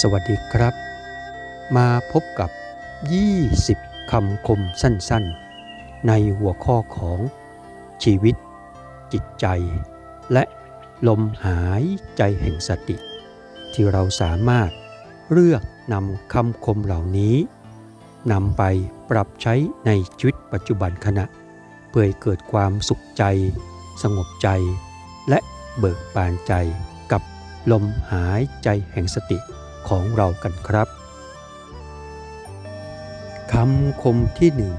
สวัสดีครับ มาพบกับ 20 คำคมสั้นๆ ในหัวข้อของชีวิต จิตใจ และลมหายใจแห่งสติ ที่เราสามารถเลือกนำคำคมเหล่านี้นำไปปรับใช้ในชีวิตปัจจุบันขณะ เพื่อเกิดความสุขใจ สงบใจ และเบิกบานใจกับลมหายใจแห่งสติ ของเรากันครับคำคมที่หนึ่ง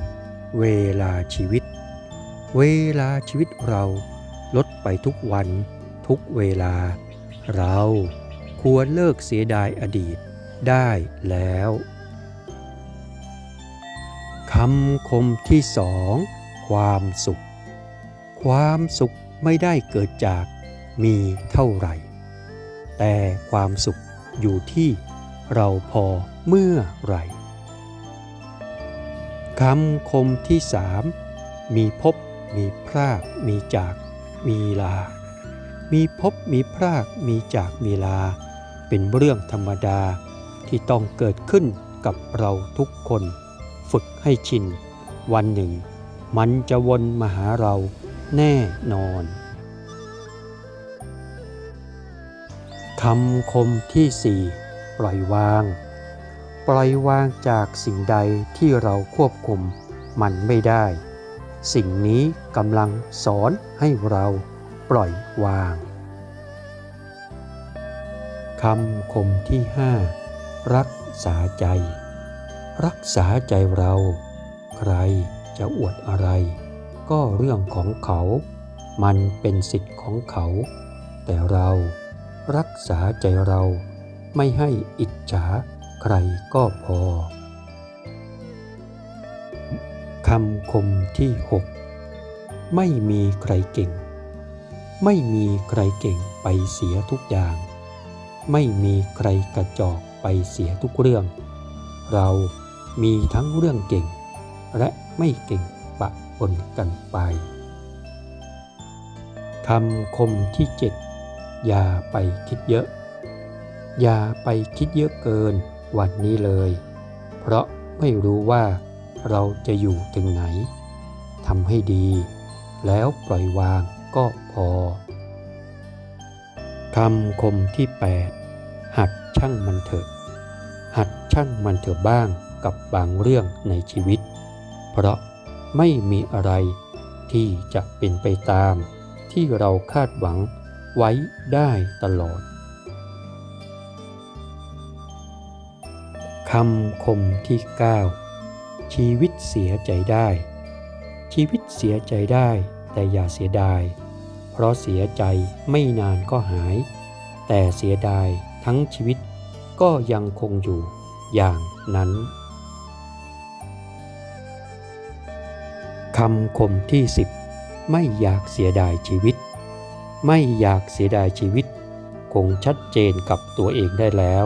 เวลาชีวิต เวลาชีวิตเราลดไปทุกวันทุกเวลา เราควรเลิกเสียดายอดีตได้แล้วคำคมที่สองความสุข ความสุขไม่ได้เกิดจากมีเท่าไหร่ แต่ความสุขอยู่ที่ เราพอเมื่อไหร่คำคมที่สามมีพบมีพรากมีจากมีลา มีพบมีพรากมีจากมีลา เป็นเรื่องธรรมดาที่ต้องเกิดขึ้นกับเราทุกคน ฝึกให้ชิน วันหนึ่ง มันจะวนมาหาเราแน่นอนคำคมที่สี่ ปล่อยวาง ปล่อยวางจากสิ่งใดที่เราควบคุมมันไม่ได้ สิ่งนี้กำลังสอนให้เราปล่อยวางคำคมที่ห้ารักษาใจ รักษาใจเรา ใครจะอวดอะไร ก็เรื่องของเขา มันเป็นสิทธิ์ของเขา แต่เรารักษาใจเรา ไม่ให้อิจฉาใครก็พอคำคมที่หกไม่มีใครเก่ง ไม่มีใครเก่งไปเสียทุกอย่าง ไม่มีใครกระจอกไปเสียทุกเรื่อง เรามีทั้งเรื่องเก่ง และไม่เก่งปะปนกันไปคำคมที่เจ็ดอย่าไปคิดเยอะ อย่าไปคิดเยอะเกินวันนี้เลย เพราะไม่รู้ว่าเราจะอยู่ถึงไหนทำให้ดี แล้วปล่อยวางก็พอคำคมที่ 8 หัดช่างมันเถอะ หัดช่างมันเถอะบ้างกับบางเรื่องในชีวิต เพราะไม่มีอะไรที่จะเป็นไปตามที่เราคาดหวังไว้ได้ตลอด คำคมที่ 9 ชีวิตเสียใจได้ ชีวิตเสียใจได้แต่อย่าเสียดาย เพราะเสียใจไม่นานก็หาย แต่เสียดายทั้งชีวิตก็ยังคงอยู่อย่างนั้นคำคมที่ 10 ไม่อยากเสียดายชีวิต ไม่อยากเสียดายชีวิต คงชัดเจนกับตัวเองได้แล้ว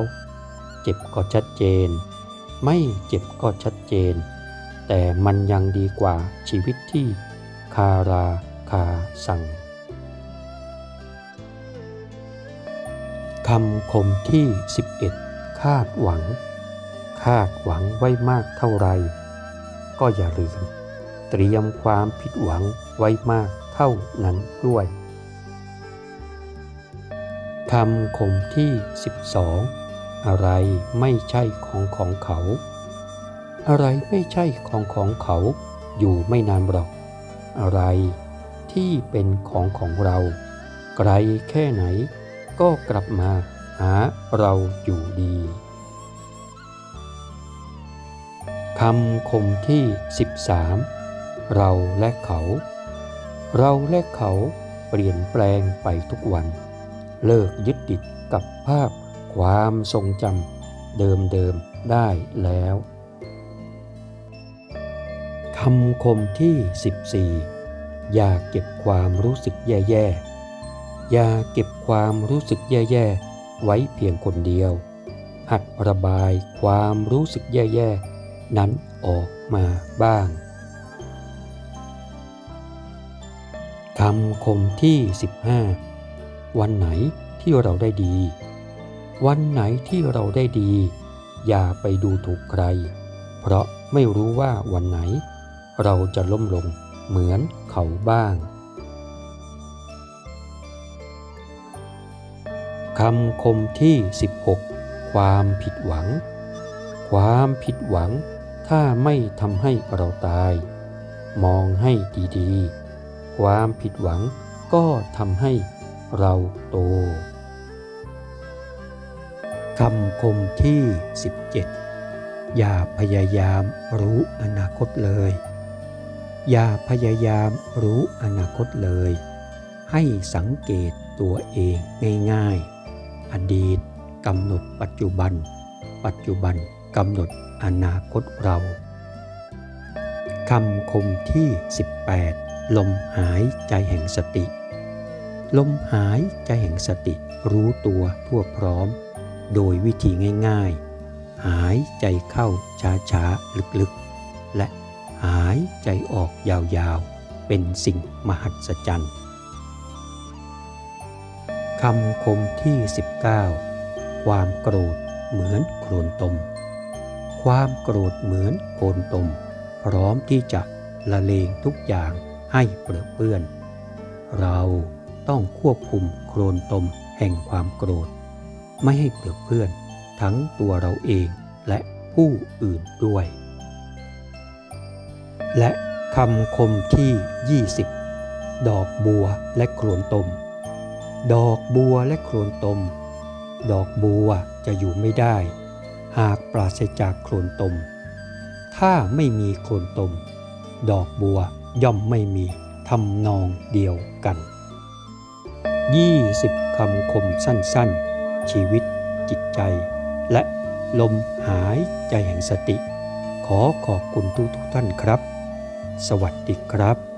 เจ็บก็ชัดเจน ไม่เจ็บก็ชัดเจน แต่มันยังดีกว่าชีวิตที่คาราคาสั่งคำคมที่ 11 คาดหวัง คาดหวังไว้มากเท่าไร ก็อย่าลืมเตรียมความผิดหวังไว้มากเท่านั้นด้วยคำคมที่ 12 อะไรไม่ใช่ของของเขา อะไรไม่ใช่ของของเขาอยู่ไม่นานหรอก อะไรที่เป็นของของเรา ไกลแค่ไหนก็กลับมาหาเราอยู่ดีคำคมที่ 13 เราและเขา เราและเขาเปลี่ยนแปลงไปทุกวัน เลิกยึดติดกับภาพ ความทรงจำเดิมๆได้แล้วคำคมที่ 14 อย่าเก็บความรู้สึกแย่ๆ อย่าเก็บความรู้สึกแย่ๆ ไว้เพียงคนเดียว หัดระบายความรู้สึกแย่ๆ นั้นออกมาบ้างคำคมที่ 15 วันไหนที่เราได้ดี วันไหนที่เราได้ดี อย่าไปดูถูกใคร เพราะไม่รู้ว่าวันไหน เราจะล้มลงเหมือนเขาบ้างคำคมที่ 16 ความผิดหวัง ความผิดหวัง ถ้าไม่ทำให้เราตาย มองให้ดีๆ ความผิดหวังก็ทำให้เราโต คำคมที่ 17 อย่าพยายามรู้อนาคตเลย อย่าพยายามรู้อนาคตเลย ให้สังเกตตัวเองง่ายๆ อดีตกำหนดปัจจุบัน ปัจจุบันกำหนดอนาคตเราคำคมที่ 18 ลมหายใจแห่งสติ ลมหายใจแห่งสติรู้ตัวทั่วพร้อม โดยวิธีง่ายๆ หายใจเข้าช้าๆ ลึกๆ และหายใจออกยาวๆ เป็นสิ่งมหัศจรรย์คำคมที่ 19 ความโกรธเหมือนโคลนตม ความโกรธเหมือนโคลนตม พร้อมที่จะละเลงทุกอย่างให้เปรอะเปื้อน เราต้องควบคุมโคลนตมแห่งความโกรธ ไม่ให้เปรอเปื้อนทั้งตัวเราเองและผู้อื่นด้วย และคำคมที่ 20 ดอกบัวและโคลนตม ดอกบัวและโคลนตม ดอกบัวจะอยู่ไม่ได้ หากปราศจากโคลนตม ถ้าไม่มีโคลนตม ดอกบัวย่อมไม่มีทำนองเดียวกัน 20 คำคมสั้นๆ ชีวิต จิตใจ และลมหายใจแห่งสติ ขอขอบคุณทุกๆท่านครับ สวัสดีครับ